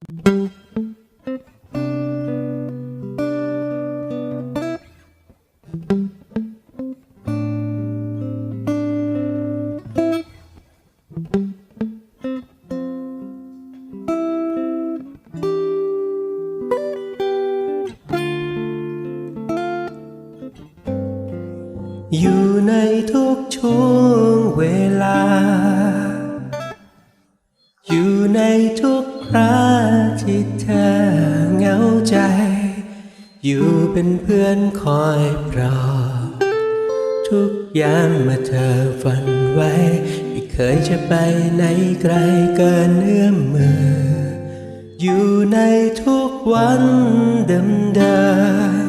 อยู่ในทุกช่วงเวลา อยู่ในทุกครา ที่เธอเหงาใจ อยู่เป็นเพื่อนคอยปลอบทุกยามมื่อเธอฝันไว้ ไม่เคยจะไปไหนไกลเกินเอื้อมมือ อยู่ในทุกวันเดิม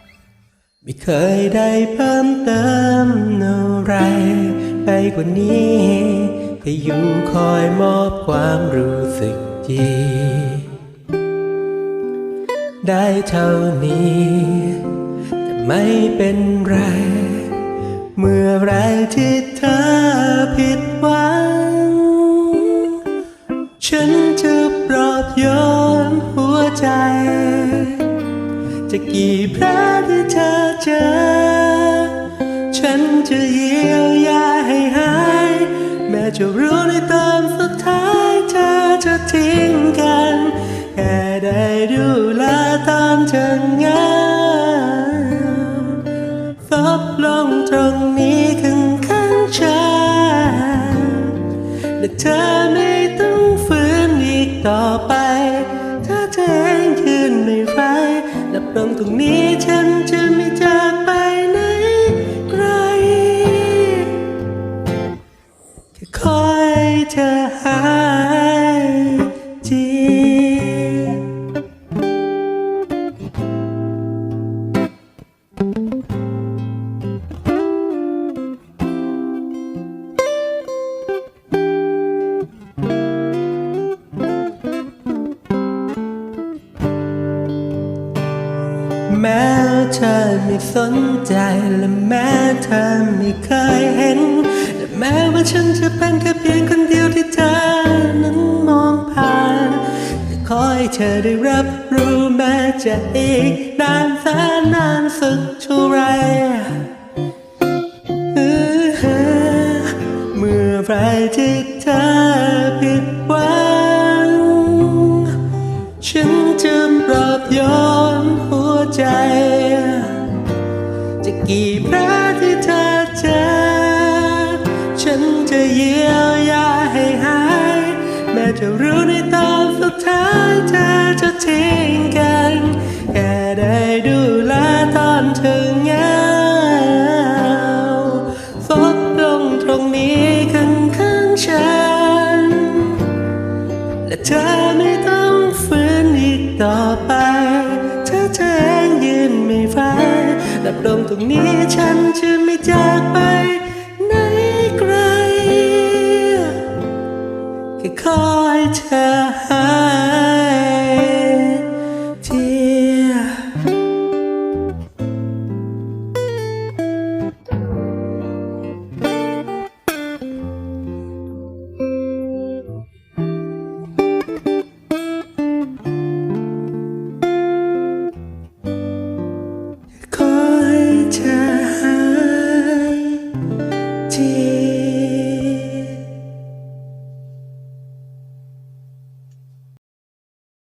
ๆไม่เคยได้เพิ่มเติมอะไร ไปกว่านี้แค่อยู่คอยมอบความรู้สึก ดีได้เท่านี้ แต่ไม่เป็นไร เมื่อไรที่เธอผิดหวัง ฉันจะปลอบโยนหัวใจ จะกี่แผลที่เธอเจอ ฉันจะเยียวยาให้หาย แม้จะรู้ในตอน รงนี้ข้างข้างฉันและเธอไม่ต้องฝืนอีกต่อไป ถ้าเธอเองยืนไม่ไหวนับรองตรงนี้ฉันจะไม่จอ แม้เธอไม่สนใจและแม้เธอไม่เคยเห็นและแม้ว่าฉันจะเป็นแค่เพียงคนเดียวที่เธอนั้นมองผ่านแต่ขอให้เธอได้รับรู้แม้จะอีกนานแสนนานสักเท่าไรเมื่อไรที่เธอผิดหวังฉันจะปลอบยนหัว ใจ จะกี่แผลที่เธอเจอ ฉันจะเยียวยาให้หาย แม้จะรู้ในตอนสุดท้ายเธอจะทิ้งกัน แค่ได้ดูแลตอนเธอเหงาซบลงตรงนี้ข้างข้างฉัน และเธอไม่ต้องฝืนอีกต่อไป ตรงตรงนี้ฉันจะไม่จากไป